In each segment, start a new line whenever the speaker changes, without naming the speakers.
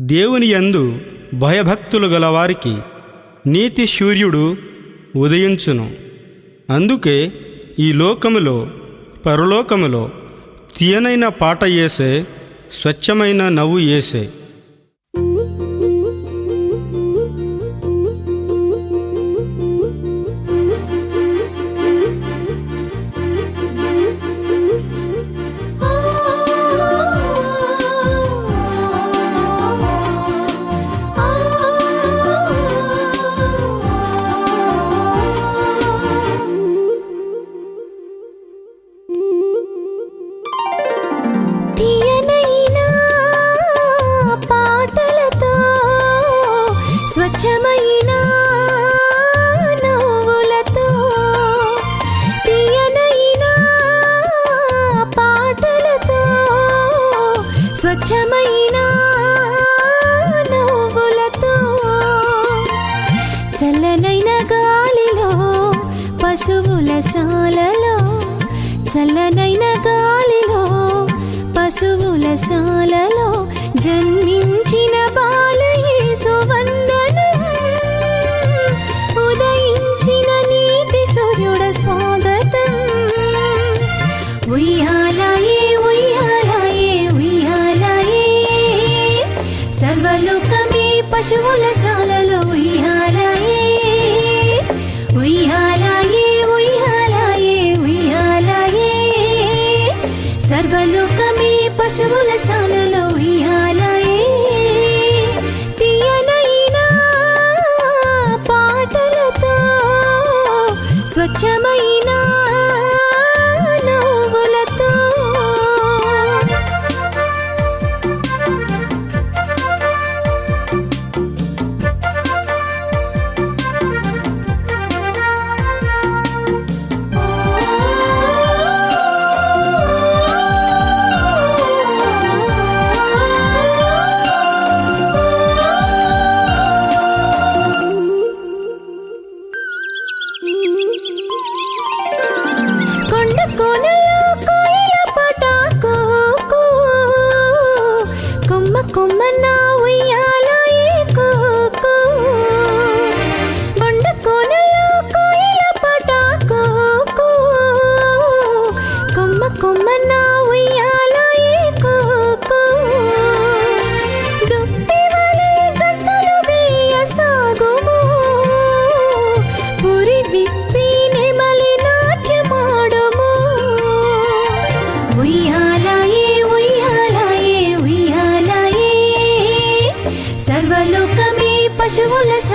దేవుని యందు భయభక్తులు గలవారికి నీతి సూర్యుడు ఉదయించును. అందుకే ఈ లోకములో పరలోకములో తీయనైన పాట వేసే స్వచ్ఛమైన నవ్వు వేసే
స్వచ్ఛమైన నవ్వులతో చల్లనైన గాలిలో పశువుల శాలలో చల్లనైన గాలిలో పశువుల శాలలో జన్మించిన బాలయేసు వందనం. ఉదయించిన నీతి సూర్యుడ స్వాగతం. ఉయ్యాలయే సర్వలోకమే పశువుల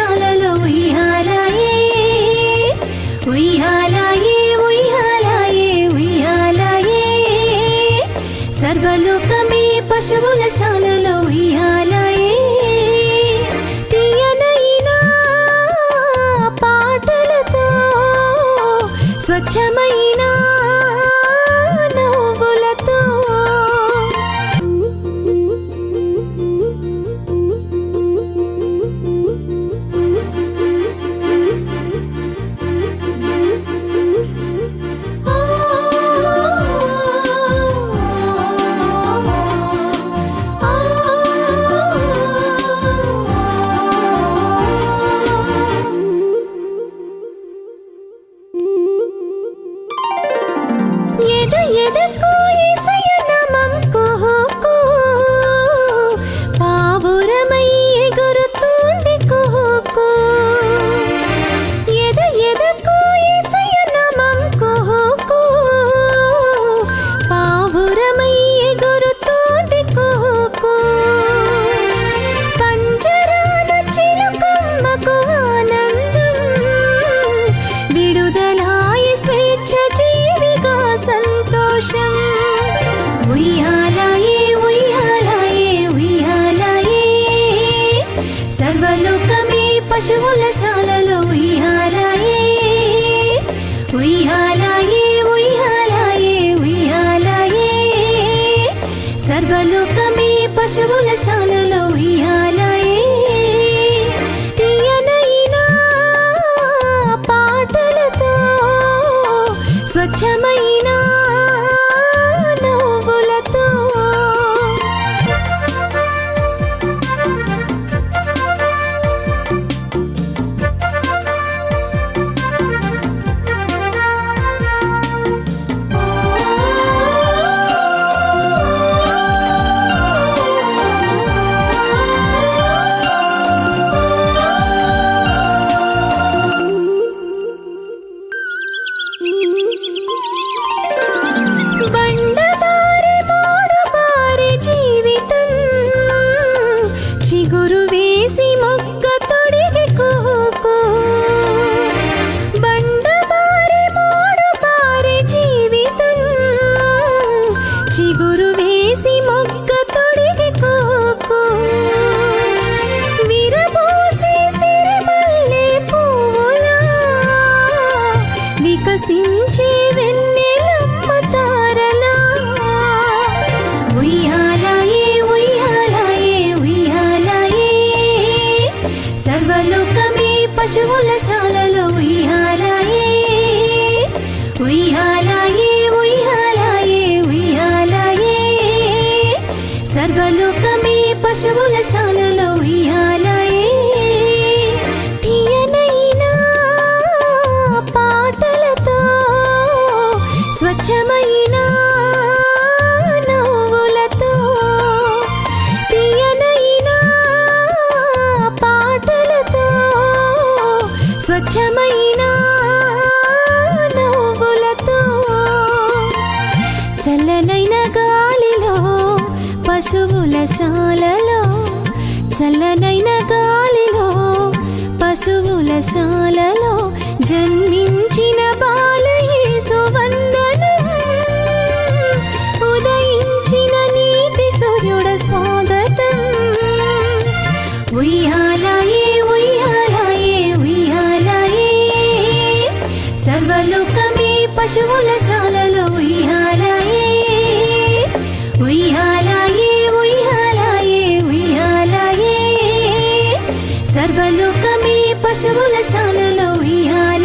పశువుల శాలలో ఉయ్యాలయే ఉయ్యాలయే ఉయ్యాలయే ఉయ్యాలయే. సర్వలోకమే పశువుల శాలలో ఉయ్యాలయే సర్వలోకమే పశువుల శాలలో ఇయాలయే 心间。స్వచ్ఛమైన నవ్వులతో చల్లనైన గాలిలో పశువుల శాలలో చల్లనైన గాలిలో పశువుల శాలలో జన్మి సర్వలోకమే పశువుల శాలలో ఇయాల